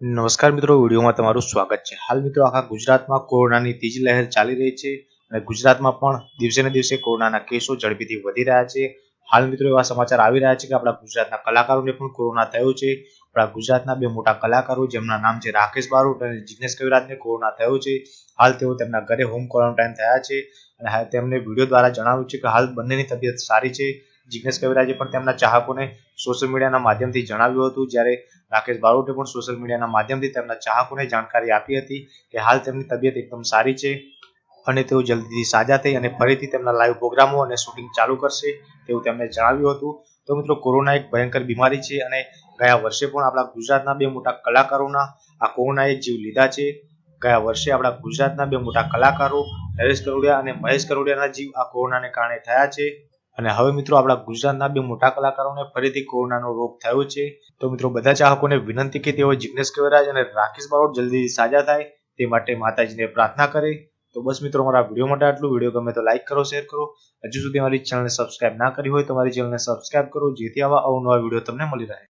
નમસ્કાર મિત્રો, વિડીયોમાં તમારું સ્વાગત છે. હાલ મિત્રો, આખા ગુજરાતમાં કોરોનાની ત્રીજી લહેર ચાલી રહી છે અને ગુજરાતમાં પણ દિવસે ને દિવસે કોરોનાના કેસો ઝડપીથી વધી રહ્યા છે. હાલ મિત્રો, એવા સમાચાર આવી રહ્યા છે કે આપણા ગુજરાતના કલાકારોને પણ કોરોના થયો છે. આપણા ગુજરાતના બે મોટા કલાકારો, જેમના નામ છે રાકેશ બારોટ અને જિગ્નેશ કવિરાજને કોરોના થયો છે. હાલ તેઓ તેમના ઘરે હોમ ક્વોરન્ટાઇન થયા છે અને તેમને વીડિયો દ્વારા જણાવ્યું છે કે હાલ બંનેની તબિયત સારી છે. જિગ્નેશ કવિરાજે પણ તેમના ચાહકોને સોશિયલ મીડિયાના માધ્યમથી જણાવ્યું હતું. જ્યારે રાકેશ બારોટે પણ સોશિયલ મીડિયાના માધ્યમથી તેમના ચાહકોને જાણકારી આપી હતી કે હાલ તેમની તબિયત એકદમ સારી છે અને તેઓ જલ્દીથી સાજા થઈ અને ફરીથી તેમના લાઈવ પ્રોગ્રામો અને શૂટિંગ ચાલુ કરશે તેવું તેમણે જણાવ્યું હતું. તો મિત્રો, કોરોના એક ભયંકર બીમારી છે અને ગયા વર્ષે પણ આપણા ગુજરાતના બે મોટા કલાકારોના આ કોરોનાએ જીવ લીધા છે. ગયા વર્ષે આપણા ગુજરાતના બે મોટા કલાકારો નરેશ કરોડિયા અને મહેશ કરોડિયાના જીવ આ કોરોનાને કારણે થયા છે. અને હવે મિત્રો આપણા ગુજરાતના બે મોટા કલાકારોને ફરીથી કોરોનાનો રોગ થયો છે. તો મિત્રો બધા ચાહકોને વિનંતી કે તેઓ જિગ્નેશ કવિરાજ અને રાકેશ બારોટ જલ્દી સાજા થાય તે માટે માતાજીને પ્રાર્થના કરે. તો બસ મિત્રો મારા વીડિયો માટે આટલું. વીડિયો ગમે તો લાઈક કરો, શેર કરો. હજુ સુધી મારી ચેનલને સબસ્ક્રાઇબ ના કરી હોય તો મારી ચેનલને સબસ્ક્રાઇબ કરો. જેથી આવા અવનવા વીડિયો તમને મળી રહે.